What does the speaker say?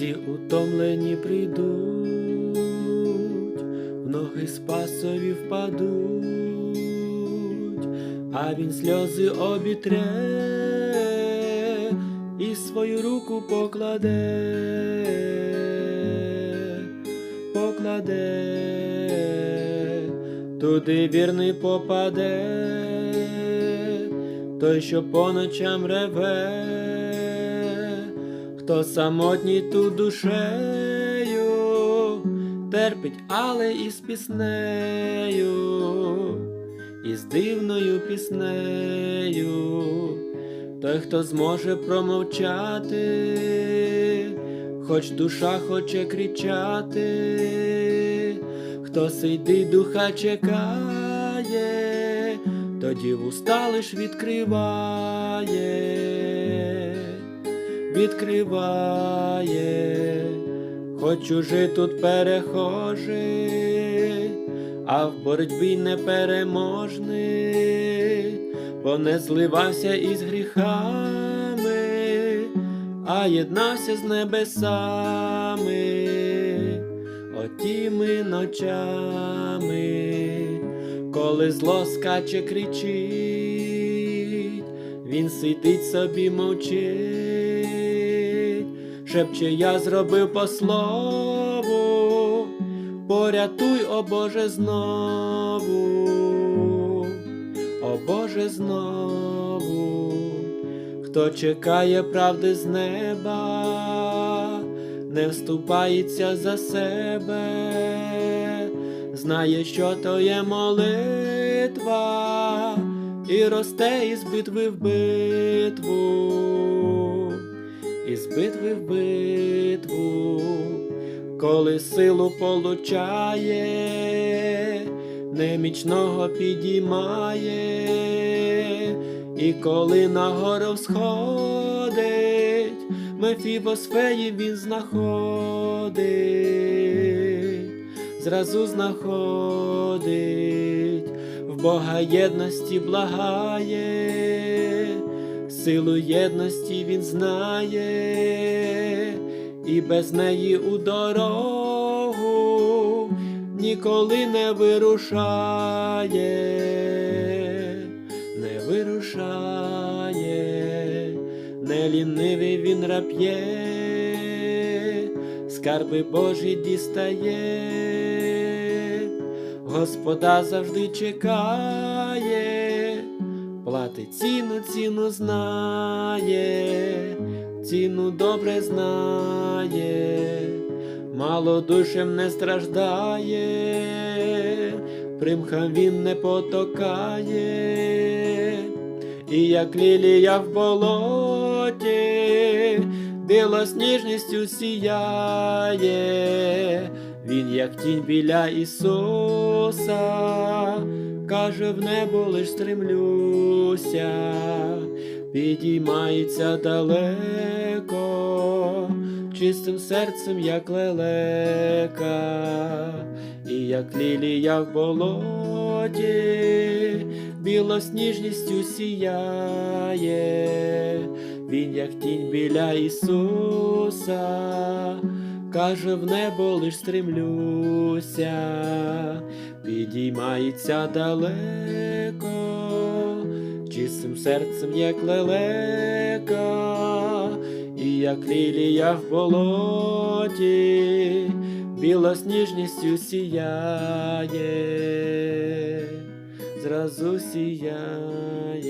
всі утомлені прийдуть, в ноги спасові впадуть, а він сльози обітре і свою руку покладе, покладе, туди вірний попаде, той, що по ночам реве, хто самотній тут душею, терпить, але із піснею, із дивною піснею, той, хто зможе промовчати, хоч душа хоче кричати, хто сидить духа чекає, тоді вуста лиш відкриває, відкриває, хоч чужий тут перехожий, а в боротьбі непереможний, бо не зливався із гріхами, а єднався з небесами, отіми ночами, коли зло скаче кричить, він сидить собі мовчить, шепче, я зробив по слову, порятуй, о Боже, знову, о Боже, знову, хто чекає правди з неба, не вступається за себе, знає, що то є молитва, і росте із битви в битву, із битви в битву, коли силу получає, немічного підіймає, і коли на гору сходить, Мефібосфеї він знаходить, зразу знаходить, в Бога єдності благає, силу єдності він знає, і без неї у дорогу ніколи не вирушає, не вирушає, не лінивий він рап'є, скарби Божі дістає, Господа завжди чекає, платить ціну, ціну знає, ціну добре знає, мало душем не страждає, примхам він не потокає, і як лілія в болоті, білосніжністю сіяє, він, як тінь біля Ісуса, каже, в небо лиш стремлюся, підіймається далеко, чистим серцем, як лелека, і як лілія в болоті, білосніжністю сіяє, він, як тінь біля Ісуса, каже, в небо лиш стремлюся, підіймається далеко, чистим серцем, як лелека, і як лілія в болоті, білосніжністю сіяє, зразу сіяє.